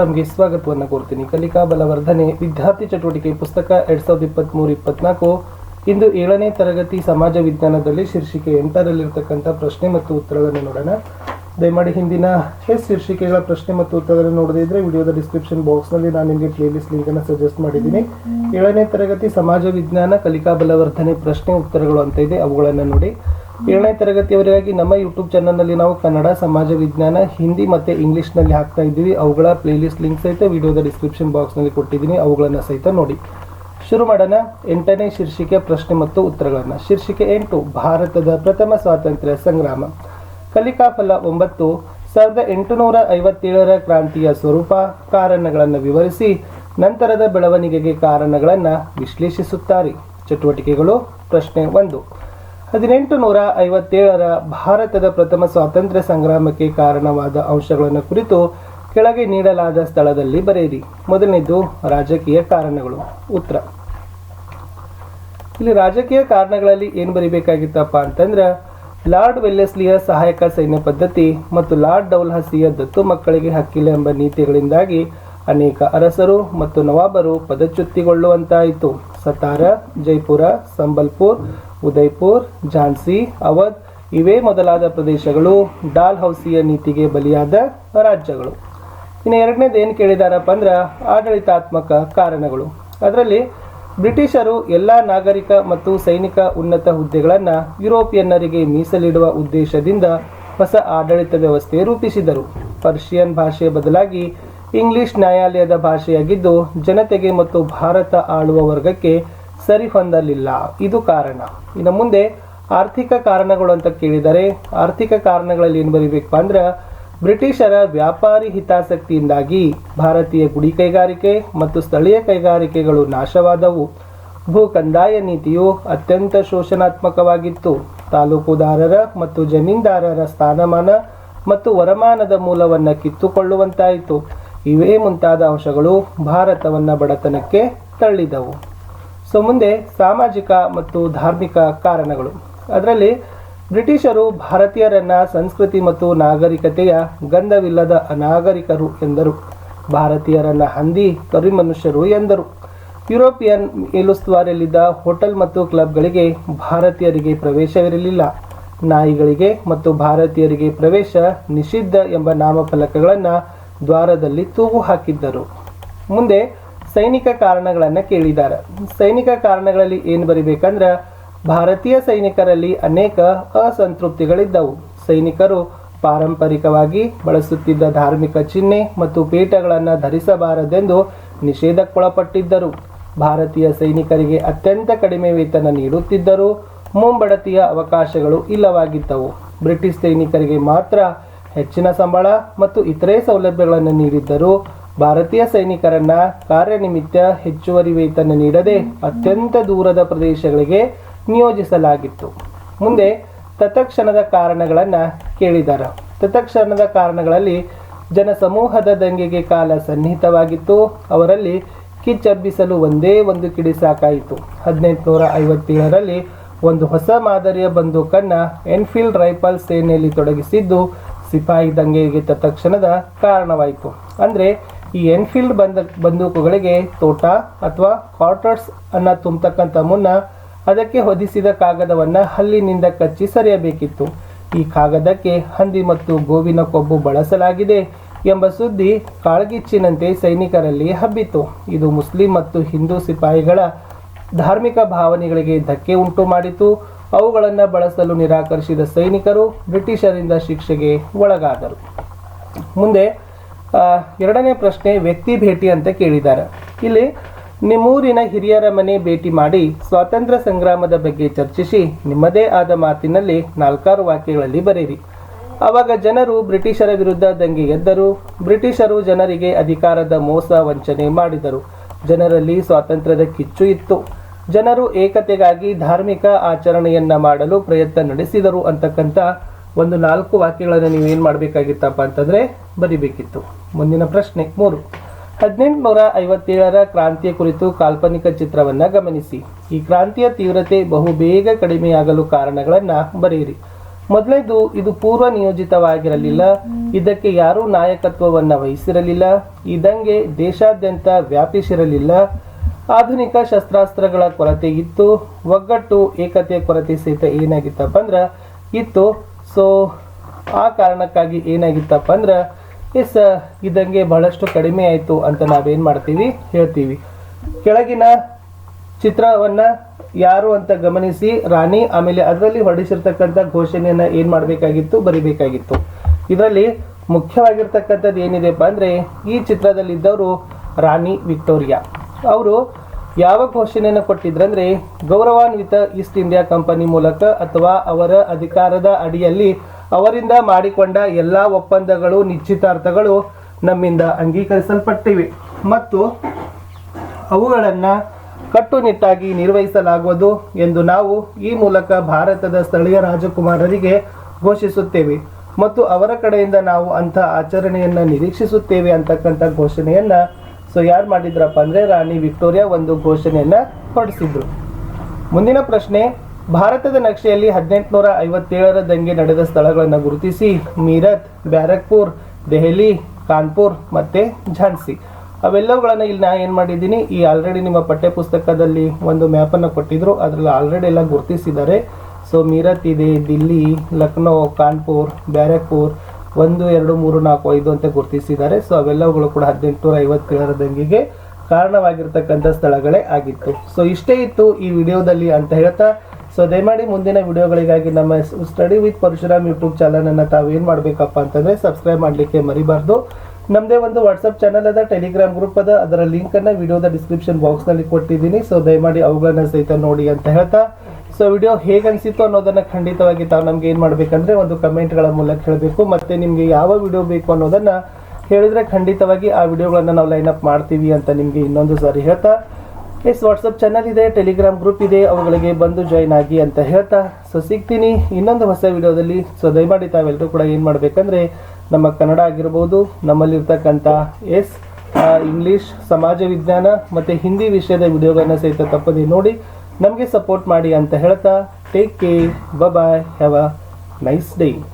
ನಮಗೆ ಸ್ವಾಗತವನ್ನು ಕೋರ್ತೀನಿ. ಕಲಿಕಾ ಬಲವರ್ಧನೆ ವಿದ್ಯಾರ್ಥಿ ಚಟುವಟಿಕೆ ಪುಸ್ತಕ ಎರಡ್ ಸಾವಿರದ ಇಪ್ಪತ್ತ್ಮೂರು ಇಪ್ಪತ್ನಾಲ್ಕು. ಇಂದು ಏಳನೇ ತರಗತಿ ಸಮಾಜ ವಿಜ್ಞಾನದಲ್ಲಿ ಶೀರ್ಷಿಕೆ ಎಂಟರಲ್ಲಿರ್ತಕ್ಕಂಥ ಪ್ರಶ್ನೆ ಮತ್ತು ಉತ್ತರಗಳನ್ನು ನೋಡೋಣ. ದಯಮಾಡಿ ಹಿಂದಿನ ಎಸ್ ಶೀರ್ಷಿಕೆಗಳ ಪ್ರಶ್ನೆ ಮತ್ತು ಉತ್ತರಗಳನ್ನು ನೋಡದೇ ಇದ್ರೆ ವಿಡಿಯೋದ ಡಿಸ್ಕ್ರಿಪ್ಷನ್ ಬಾಕ್ಸ್ನಲ್ಲಿ ನಾನು ನಿಮಗೆ ಪ್ಲೇಲಿಸ್ಟ್ ಲಿಂಕನ್ನು ಸಜೆಸ್ಟ್ ಮಾಡಿದ್ದೀನಿ. ಏಳನೇ ತರಗತಿ ಸಮಾಜ ವಿಜ್ಞಾನ ಕಲಿಕಾ ಬಲವರ್ಧನೆ ಪ್ರಶ್ನೆ ಉತ್ತರಗಳು ಅಂತ ಇದೆ, ಅವುಗಳನ್ನು ನೋಡಿ. ಏಳನೇ ತರಗತಿಯವರಿಗಾಗಿ ನಮ್ಮ ಯೂಟ್ಯೂಬ್ ಚಾನಲ್ನಲ್ಲಿ ನಾವು ಕನ್ನಡ, ಸಮಾಜ, ವಿಜ್ಞಾನ, ಹಿಂದಿ ಮತ್ತು ಇಂಗ್ಲೀಷ್ನಲ್ಲಿ ಹಾಕ್ತಾ ಇದ್ದೀವಿ. ಅವುಗಳ ಪ್ಲೇಲಿಸ್ಟ್ ಲಿಂಕ್ ಸಹಿತ ವಿಡಿಯೋದ ಡಿಸ್ಕ್ರಿಪ್ಷನ್ ಬಾಕ್ಸ್ನಲ್ಲಿ ಕೊಟ್ಟಿದ್ದೀನಿ. ಅವುಗಳನ್ನು ಸಹಿತ ನೋಡಿ. ಶುರು ಮಾಡೋಣ. ಎಂಟನೇ ಶೀರ್ಷಿಕೆ, ಪ್ರಶ್ನೆ ಮತ್ತು ಉತ್ತರಗಳನ್ನು. ಶೀರ್ಷಿಕೆ ಎಂಟು, ಭಾರತದ ಪ್ರಥಮ ಸ್ವಾತಂತ್ರ್ಯ ಸಂಗ್ರಾಮ. ಕಲಿಕಾಫಲ ಒಂಬತ್ತು, ಸಾವಿರದ ಎಂಟುನೂರ ಐವತ್ತೇಳರ ಕ್ರಾಂತಿಯ ಸ್ವರೂಪ, ಕಾರಣಗಳನ್ನು ವಿವರಿಸಿ, ನಂತರದ ಬೆಳವಣಿಗೆಗೆ ಕಾರಣಗಳನ್ನು ವಿಶ್ಲೇಷಿಸುತ್ತಾರೆ. ಚಟುವಟಿಕೆಗಳು, ಪ್ರಶ್ನೆ ಒಂದು. ಹದಿನೆಂಟು ನೂರ ಐವತ್ತೇಳರ ಭಾರತದ ಪ್ರಥಮ ಸ್ವಾತಂತ್ರ್ಯ ಸಂಗ್ರಾಮಕ್ಕೆ ಕಾರಣವಾದ ಅಂಶಗಳನ್ನು ಕುರಿತು ಕೆಳಗೆ ನೀಡಲಾದ ಸ್ಥಳದಲ್ಲಿ ಬರೆಯಿರಿ. ಮೊದಲನೇದು ರಾಜಕೀಯ ಕಾರಣಗಳು. ಉತ್ತರ. ಇಲ್ಲಿ ರಾಜಕೀಯ ಕಾರಣಗಳಲ್ಲಿ ಏನು ಬರಿಬೇಕಾಗಿತ್ತಪ್ಪ ಅಂತಂದ್ರೆ, ಲಾರ್ಡ್ ವೆಲ್ಲೆಸ್ಲಿಯ ಸಹಾಯಕ ಸೈನ್ಯ ಪದ್ಧತಿ ಮತ್ತು ಲಾರ್ಡ್ ಡೌಲ್ಹಸಿಯ ದತ್ತು ಮಕ್ಕಳಿಗೆ ಹಕ್ಕಿಲ್ಲ ಎಂಬ ನೀತಿಗಳಿಂದಾಗಿ ಅನೇಕ ಅರಸರು ಮತ್ತು ನವಾಬರು ಪದಚ್ಯುತಿಗೊಳ್ಳುವಂತಾಯಿತು. ಸತಾರ, ಜೈಪುರ, ಸಂಬಲ್ಪುರ್ ಉದಯ್ಪುರ್, ಝಾನ್ಸಿ, ಅವಧ್ ಇವೇ ಮೊದಲಾದ ಪ್ರದೇಶಗಳು ಡಾಲ್ ಹೌಸಿಯ ನೀತಿಗೆ ಬಲಿಯಾದ ರಾಜ್ಯಗಳು. ಇನ್ನು ಎರಡನೇದು ಏನು ಕೇಳಿದಾರಪ್ಪ ಅಂದ್ರೆ ಆಡಳಿತಾತ್ಮಕ ಕಾರಣಗಳು. ಅದರಲ್ಲಿ ಬ್ರಿಟಿಷರು ಎಲ್ಲ ನಾಗರಿಕ ಮತ್ತು ಸೈನಿಕ ಉನ್ನತ ಹುದ್ದೆಗಳನ್ನು ಯುರೋಪಿಯನ್ನರಿಗೆ ಮೀಸಲಿಡುವ ಉದ್ದೇಶದಿಂದ ಹೊಸ ಆಡಳಿತ ವ್ಯವಸ್ಥೆ ರೂಪಿಸಿದರು. ಪರ್ಷಿಯನ್ ಭಾಷೆಯ ಬದಲಾಗಿ ಇಂಗ್ಲಿಷ್ ನ್ಯಾಯಾಲಯದ ಭಾಷೆಯಾಗಿದ್ದು ಜನತೆಗೆ ಮತ್ತು ಭಾರತ ಆಳುವ ವರ್ಗಕ್ಕೆ ಸರಿ ಹೊಂದಲಿಲ್ಲ ಇದು ಕಾರಣ. ಇನ್ನು ಮುಂದೆ ಆರ್ಥಿಕ ಕಾರಣಗಳು ಅಂತ ಕೇಳಿದರೆ, ಆರ್ಥಿಕ ಕಾರಣಗಳಲ್ಲಿ ಏನು ಬರೀಬೇಕು ಅಂದ್ರೆ, ಬ್ರಿಟಿಷರ ವ್ಯಾಪಾರಿ ಹಿತಾಸಕ್ತಿಯಿಂದಾಗಿ ಭಾರತೀಯ ಗುಡಿ ಕೈಗಾರಿಕೆ ಮತ್ತು ಸ್ಥಳೀಯ ಕೈಗಾರಿಕೆಗಳು ನಾಶವಾದವು. ಭೂ ಕಂದಾಯ ನೀತಿಯು ಅತ್ಯಂತ ಶೋಷಣಾತ್ಮಕವಾಗಿತ್ತು. ತಾಲೂಕುದಾರರ ಮತ್ತು ಜಮೀನ್ದಾರರ ಸ್ಥಾನಮಾನ ಮತ್ತು ವರಮಾನದ ಮೂಲವನ್ನು ಕಿತ್ತುಕೊಳ್ಳುವಂತಾಯಿತು. ಇವೇ ಮುಂತಾದ ಅಂಶಗಳು ಭಾರತವನ್ನು ಬಡತನಕ್ಕೆ ತಳ್ಳಿದವು. ಸೊ ಮುಂದೆ ಸಾಮಾಜಿಕ ಮತ್ತು ಧಾರ್ಮಿಕ ಕಾರಣಗಳು. ಅದರಲ್ಲಿ ಬ್ರಿಟಿಷರು ಭಾರತೀಯರನ್ನ ಸಂಸ್ಕೃತಿ ಮತ್ತು ನಾಗರಿಕತೆಯ ಗಂಧವಿಲ್ಲದ ಅನಾಗರಿಕರು ಎಂದರು. ಭಾರತೀಯರನ್ನ ಹಂದಿ ಕರಿಮನುಷ್ಯರು ಎಂದರು. ಯುರೋಪಿಯನ್ ಮೇಲುಸ್ತುವಾರಿಯಲ್ಲಿದ್ದ ಹೋಟೆಲ್ ಮತ್ತು ಕ್ಲಬ್ಗಳಿಗೆ ಭಾರತೀಯರಿಗೆ ಪ್ರವೇಶವಿರಲಿಲ್ಲ. ನಾಯಿಗಳಿಗೆ ಮತ್ತು ಭಾರತೀಯರಿಗೆ ಪ್ರವೇಶ ನಿಷಿದ್ಧ ಎಂಬ ನಾಮಫಲಕಗಳನ್ನು ದ್ವಾರದಲ್ಲಿ ತೂಗು ಹಾಕಿದ್ದರು. ಮುಂದೆ ಸೈನಿಕ ಕಾರಣಗಳನ್ನು ಕೇಳಿದ್ದಾರೆ. ಸೈನಿಕ ಕಾರಣಗಳಲ್ಲಿ ಏನು ಬರಿಬೇಕಂದ್ರೆ, ಭಾರತೀಯ ಸೈನಿಕರಲ್ಲಿ ಅನೇಕ ಅಸಂತೃಪ್ತಿಗಳಿದ್ದವು. ಸೈನಿಕರು ಪಾರಂಪರಿಕವಾಗಿ ಬಳಸುತ್ತಿದ್ದ ಧಾರ್ಮಿಕ ಚಿಹ್ನೆ ಮತ್ತು ಪೀಠಗಳನ್ನು ಧರಿಸಬಾರದೆಂದು ನಿಷೇಧಕ್ಕೊಳಪಟ್ಟಿದ್ದರು. ಭಾರತೀಯ ಸೈನಿಕರಿಗೆ ಅತ್ಯಂತ ಕಡಿಮೆ ವೇತನ ನೀಡುತ್ತಿದ್ದರು ಮುಂಬಡತಿಯ ಅವಕಾಶಗಳು ಇಲ್ಲವಾಗಿದ್ದವು. ಬ್ರಿಟಿಷ್ ಸೈನಿಕರಿಗೆ ಮಾತ್ರ ಹೆಚ್ಚಿನ ಸಂಬಳ ಮತ್ತು ಇತರೆ ಸೌಲಭ್ಯಗಳನ್ನು ನೀಡಿದ್ದರು ಭಾರತೀಯ ಸೈನಿಕರನ್ನ ಕಾರ್ಯನಿಮಿತ್ತ ಹೆಚ್ಚುವರಿ ವೇತನ ನೀಡದೆ ಅತ್ಯಂತ ದೂರದ ಪ್ರದೇಶಗಳಿಗೆ ನಿಯೋಜಿಸಲಾಗಿತ್ತು. ಮುಂದೆ ತತ್ಕ್ಷಣದ ಕಾರಣಗಳನ್ನು ಕೇಳಿದ್ದಾರೆ ತತ್ಕ್ಷಣದ ಕಾರಣಗಳಲ್ಲಿ ಜನಸಮೂಹದ ದಂಗೆಗೆ ಕಾಲ ಸನ್ನಿಹಿತವಾಗಿತ್ತು. ಅವರಲ್ಲಿ ಕಿಚ್ಚಬ್ಬಿಸಲು ಒಂದೇ ಒಂದು ಕಿಡಿ ಸಾಕಾಯಿತು. ಹದಿನೆಂಟುನೂರ ಐವತ್ತೇಳರಲ್ಲಿ ಒಂದು ಹೊಸ ಮಾದರಿಯ ಬಂದೂಕನ್ನು ಎನ್ಫೀಲ್ಡ್ ರೈಫಲ್ ಸೇನೆಯಲ್ಲಿ ತೊಡಗಿಸಿದ್ದು ಸಿಪಾಯಿ ದಂಗೆಗೆ ತತ್ಕ್ಷಣದ ಕಾರಣವಾಯಿತು. ಅಂದರೆ ಈ ಎನ್ಫೀಲ್ಡ್ ಬಂದ ಬಂದೂಕುಗಳಿಗೆ ತೋಟ ಅಥವಾ ಕ್ವಾರ್ಟರ್ಸ್ ಅನ್ನು ತುಂಬತಕ್ಕಂಥ ಮುನ್ನ ಅದಕ್ಕೆ ಹೊದಿಸಿದ ಕಾಗದವನ್ನು ಹಲ್ಲಿನಿಂದ ಕಚ್ಚಿ ಸರಿಯಬೇಕಿತ್ತು. ಈ ಕಾಗದಕ್ಕೆ ಹಂದಿ ಮತ್ತು ಗೋವಿನ ಕೊಬ್ಬು ಬಳಸಲಾಗಿದೆ ಎಂಬ ಸುದ್ದಿ ಕಾಳ್ಗಿಚ್ಚಿನಂತೆ ಸೈನಿಕರಲ್ಲಿ ಹಬ್ಬಿತು ಇದು ಮುಸ್ಲಿಂ ಮತ್ತು ಹಿಂದೂ ಸಿಪಾಯಿಗಳ ಧಾರ್ಮಿಕ ಭಾವನೆಗಳಿಗೆ ಧಕ್ಕೆ ಉಂಟು ಮಾಡಿತು. ಅವುಗಳನ್ನು ಬಳಸಲು ನಿರಾಕರಿಸಿದ ಸೈನಿಕರು ಬ್ರಿಟಿಷರಿಂದ ಶಿಕ್ಷೆಗೆ ಒಳಗಾದರು. ಮುಂದೆ ಎರಡನೇ ಪ್ರಶ್ನೆ ವ್ಯಕ್ತಿ ಭೇಟಿ ಅಂತ ಕೇಳಿದ್ದಾರೆ. ಇಲ್ಲಿ ನಿಮ್ಮೂರಿನ ಹಿರಿಯರ ಮನೆ ಭೇಟಿ ಮಾಡಿ ಸ್ವಾತಂತ್ರ್ಯ ಸಂಗ್ರಾಮದ ಬಗ್ಗೆ ಚರ್ಚಿಸಿ ನಿಮ್ಮದೇ ಆದ ಮಾತಿನಲ್ಲಿ ನಾಲ್ಕಾರು ವಾಕ್ಯಗಳಲ್ಲಿ ಬರೆಯಿರಿ. ಆವಾಗ ಜನರು ಬ್ರಿಟಿಷರ ವಿರುದ್ಧ ದಂಗೆ ಎದ್ದರು. ಬ್ರಿಟಿಷರು ಜನರಿಗೆ ಅಧಿಕಾರದ ಮೋಸ ವಂಚನೆ ಮಾಡಿದರು. ಜನರಲ್ಲಿ ಸ್ವಾತಂತ್ರ್ಯದ ಕಿಚ್ಚು ಇತ್ತು. ಜನರು ಏಕತೆಗಾಗಿ ಧಾರ್ಮಿಕ ಆಚರಣೆಯನ್ನ ಮಾಡಲು ಪ್ರಯತ್ನ ನಡೆಸಿದರು ಅಂತಕ್ಕಂಥ ಒಂದು ನಾಲ್ಕು ವಾಕ್ಯಗಳನ್ನು ನೀವು ಏನು ಮಾಡಬೇಕಾಗಿತ್ತಪ್ಪ ಅಂತಂದರೆ ಬರಿಬೇಕಿತ್ತು. ಮುಂದಿನ ಪ್ರಶ್ನೆ ಮೂರು. ಹದಿನೆಂಟುನೂರ ಐವತ್ತೇಳರ ಕ್ರಾಂತಿಯ ಕುರಿತು ಕಾಲ್ಪನಿಕ ಚಿತ್ರವನ್ನು ಗಮನಿಸಿ. ಈ ಕ್ರಾಂತಿಯ ತೀವ್ರತೆ ಬಹು ಬೇಗ ಕಡಿಮೆಯಾಗಲು ಕಾರಣಗಳನ್ನು ಬರೆಯಿರಿ. ಮೊದಲನೇದು, ಇದು ಪೂರ್ವ ನಿಯೋಜಿತವಾಗಿರಲಿಲ್ಲ. ಇದಕ್ಕೆ ಯಾರೂ ನಾಯಕತ್ವವನ್ನು ವಹಿಸಿರಲಿಲ್ಲ. ಈ ದಂಗೆ ದೇಶಾದ್ಯಂತ ವ್ಯಾಪಿಸಿರಲಿಲ್ಲ. ಆಧುನಿಕ ಶಸ್ತ್ರಾಸ್ತ್ರಗಳ ಕೊರತೆ ಇತ್ತು ಒಗ್ಗಟ್ಟು, ಏಕತೆಯ ಕೊರತೆ ಸಹಿತ ಏನಾಗಿತ್ತಪ್ಪ ಅಂದ್ರೆ, ಇತ್ತು ಸೊ ಆ ಕಾರಣಕ್ಕಾಗಿ ಏನಾಗಿತ್ತಪ್ಪ ಅಂದ್ರೆ ಎಸ್ ಇದಂಗೆ ಬಹಳಷ್ಟು ಕಡಿಮೆ ಆಯಿತು ಅಂತ ನಾವೇನು ಮಾಡ್ತೀವಿ, ಹೇಳ್ತೀವಿ. ಕೆಳಗಿನ ಚಿತ್ರವನ್ನು ಯಾರು ಅಂತ ಗಮನಿಸಿ, ರಾಣಿ, ಆಮೇಲೆ ಅದರಲ್ಲಿ ಹೊರಡಿಸಿರ್ತಕ್ಕಂಥ ಘೋಷಣೆಯನ್ನು ಏನು ಮಾಡಬೇಕಾಗಿತ್ತು, ಬರಿಬೇಕಾಗಿತ್ತು. ಇದರಲ್ಲಿ ಮುಖ್ಯವಾಗಿರ್ತಕ್ಕಂಥದ್ದು ಏನಿದೆಪ್ಪ ಅಂದರೆ, ಈ ಚಿತ್ರದಲ್ಲಿದ್ದವರು ರಾಣಿ ವಿಕ್ಟೋರಿಯಾ. ಅವರು ಯಾವ ಘೋಷಣೆಯನ್ನು ಕೊಟ್ಟಿದ್ರಂದ್ರೆ ಗೌರವಾನ್ವಿತ ಈಸ್ಟ್ ಇಂಡಿಯಾ ಕಂಪನಿ ಮೂಲಕ ಅಥವಾ ಅವರ ಅಧಿಕಾರದ ಅಡಿಯಲ್ಲಿ ಅವರಿಂದ ಮಾಡಿಕೊಂಡ ಎಲ್ಲ ಒಪ್ಪಂದಗಳು, ನಿಶ್ಚಿತಾರ್ಥಗಳು ನಮ್ಮಿಂದ ಅಂಗೀಕರಿಸಲ್ಪಟ್ಟಿವೆ. ಮತ್ತು ಅವುಗಳನ್ನು ಕಟ್ಟುನಿಟ್ಟಾಗಿ ನಿರ್ವಹಿಸಲಾಗುವುದು ಎಂದು ನಾವು ಈ ಮೂಲಕ ಭಾರತದ ಸ್ಥಳೀಯ ರಾಜಕುಮಾರರಿಗೆ ಘೋಷಿಸುತ್ತೇವೆ. ಮತ್ತು ಅವರ ಕಡೆಯಿಂದ ನಾವು ಅಂಥ ಆಚರಣೆಯನ್ನು ನಿರೀಕ್ಷಿಸುತ್ತೇವೆ ಅಂತಕ್ಕಂಥ ಘೋಷಣೆಯನ್ನ ಸೊ ಯಾರು ಮಾಡಿದ್ರಪ್ಪ ಅಂದ್ರೆ ರಾಣಿ ವಿಕ್ಟೋರಿಯಾ ಒಂದು ಘೋಷಣೆಯನ್ನ ಹೊರಡಿಸಿದ್ರು. ಮುಂದಿನ ಪ್ರಶ್ನೆ, ಭಾರತದ ನಕ್ಷೆಯಲ್ಲಿ ಹದಿನೆಂಟುನೂರ ಐವತ್ತೇಳರ ದಂಗೆ ನಡೆದ ಸ್ಥಳಗಳನ್ನು ಗುರುತಿಸಿ. ಮೀರತ್, ಬ್ಯಾರಕ್ಪುರ್, ದೆಹಲಿ, ಕಾನ್ಪುರ್ ಮತ್ತೆ ಝಾನ್ಸಿ. ಅವೆಲ್ಲವುಗಳನ್ನು ಇಲ್ಲಿ ನಾ ಏನು ಮಾಡಿದ್ದೀನಿ, ಈ ಆಲ್ರೆಡಿ ನಿಮ್ಮ ಪಠ್ಯ ಪುಸ್ತಕದಲ್ಲಿ ಒಂದು ಮ್ಯಾಪನ್ನು ಕೊಟ್ಟಿದ್ರು. ಅದರಲ್ಲಿ ಆಲ್ರೆಡಿ ಎಲ್ಲ ಗುರುತಿಸಿದ್ದಾರೆ. ಸೊ ಮೀರತ್ ಇದೆ, ದಿಲ್ಲಿ, ಲಕ್ನೋ, ಕಾನ್ಪುರ್, ಬ್ಯಾರಕ್ಪುರ್ ಒಂದು, ಎರಡು, ಮೂರು, ನಾಲ್ಕು, ಐದು ಅಂತ ಗುರುತಿಸಿದ್ದಾರೆ. ಸೊ ಅವೆಲ್ಲವುಗಳು ಕೂಡ ಹದಿನೆಂಟುನೂರ ಐವತ್ತೇಳರ ದಂಗೆಗೆ ಕಾರಣವಾಗಿರ್ತಕ್ಕಂಥ ಸ್ಥಳಗಳೇ ಆಗಿತ್ತು. ಸೊ ಇಷ್ಟೇ ಇತ್ತು ಈ ವಿಡಿಯೋದಲ್ಲಿ ಅಂತ ಹೇಳ್ತಾ ಸೊ ದಯಮಾಡಿ ಮುಂದಿನ ವಿಡಿಯೋಗಳಿಗಾಗಿ ನಮ್ಮ ಸ್ಟಡಿ ವಿತ್ ಪರಶುರಾಮ್ ಯೂಟ್ಯೂಬ್ ಚಾನಲನ್ನು ತಾವು ಏನು ಮಾಡಬೇಕಪ್ಪ ಅಂತಂದರೆ ಸಬ್ಸ್ಕ್ರೈಬ್ ಮಾಡಲಿಕ್ಕೆ ಮರಿಬಾರ್ದು. ನಮ್ಮದೇ ಒಂದು ವಾಟ್ಸಪ್ ಚಾನಲ್ ಅದ ಟೆಲಿಗ್ರಾಮ್ ಗ್ರೂಪ್ ಅದ. ಅದರ ಲಿಂಕನ್ನು ವಿಡಿಯೋದ ಡಿಸ್ಕ್ರಿಪ್ಷನ್ ಬಾಕ್ಸ್ನಲ್ಲಿ ಕೊಟ್ಟಿದ್ದೀನಿ. ಸೊ ದಯಮಾಡಿ ಅವುಗಳನ್ನ ಸಹಿತ ನೋಡಿ ಅಂತ ಹೇಳ್ತಾ ಸೊ ವಿಡಿಯೋ ಹೇಗೆ ಅನಿಸಿತ್ತು ಅನ್ನೋದನ್ನ ಖಂಡಿತವಾಗಿ ತಾವು ನಮ್ಗೆ ಏನು ಮಾಡಬೇಕಂದ್ರೆ ಒಂದು ಕಮೆಂಟ್ಗಳ ಮೂಲಕ ಹೇಳಬೇಕು. ಮತ್ತೆ ನಿಮಗೆ ಯಾವ ವಿಡಿಯೋ ಬೇಕು ಅನ್ನೋದನ್ನ ಹೇಳಿದ್ರೆ ಖಂಡಿತವಾಗಿ ಆ ವಿಡಿಯೋಗಳನ್ನು ನಾವು ಲೈನ್ ಅಪ್ ಮಾಡ್ತೀವಿ ಅಂತ ನಿಮಗೆ ಇನ್ನೊಂದು ಸಾರಿ ಹೇಳ್ತಾ. ಎಸ್ ವಾಟ್ಸಪ್ ಚಾನಲ್ ಇದೆ ಟೆಲಿಗ್ರಾಮ್ ಗ್ರೂಪ್ ಇದೆ, ಅವುಗಳಿಗೆ ಬಂದು ಜಾಯ್ನ್ ಆಗಿ ಅಂತ ಹೇಳ್ತಾ. ಸೊ ಸಿಗ್ತೀನಿ ಇನ್ನೊಂದು ಹೊಸ ವಿಡಿಯೋದಲ್ಲಿ. ಸೊ ದಯಮಾಡಿ ತಾವೆಲ್ಲರೂ ಕೂಡ ಏನು ಮಾಡಬೇಕಂದ್ರೆ ನಮ್ಮ ಕನ್ನಡ ಆಗಿರ್ಬೋದು, ನಮ್ಮಲ್ಲಿರ್ತಕ್ಕಂಥ ಎಸ್ ಇಂಗ್ಲೀಷ್ ಸಮಾಜ ವಿಜ್ಞಾನ ಮತ್ತು ಹಿಂದಿ ವಿಷಯದ ವಿಡಿಯೋಗಳನ್ನ ಸಹಿತ ತಪ್ಪದೆ ನೋಡಿ. ನಮಗೆ ಸಪೋರ್ಟ್ ಮಾಡಿ ಅಂತ ಹೇಳ್ತಾ take care bye have a nice day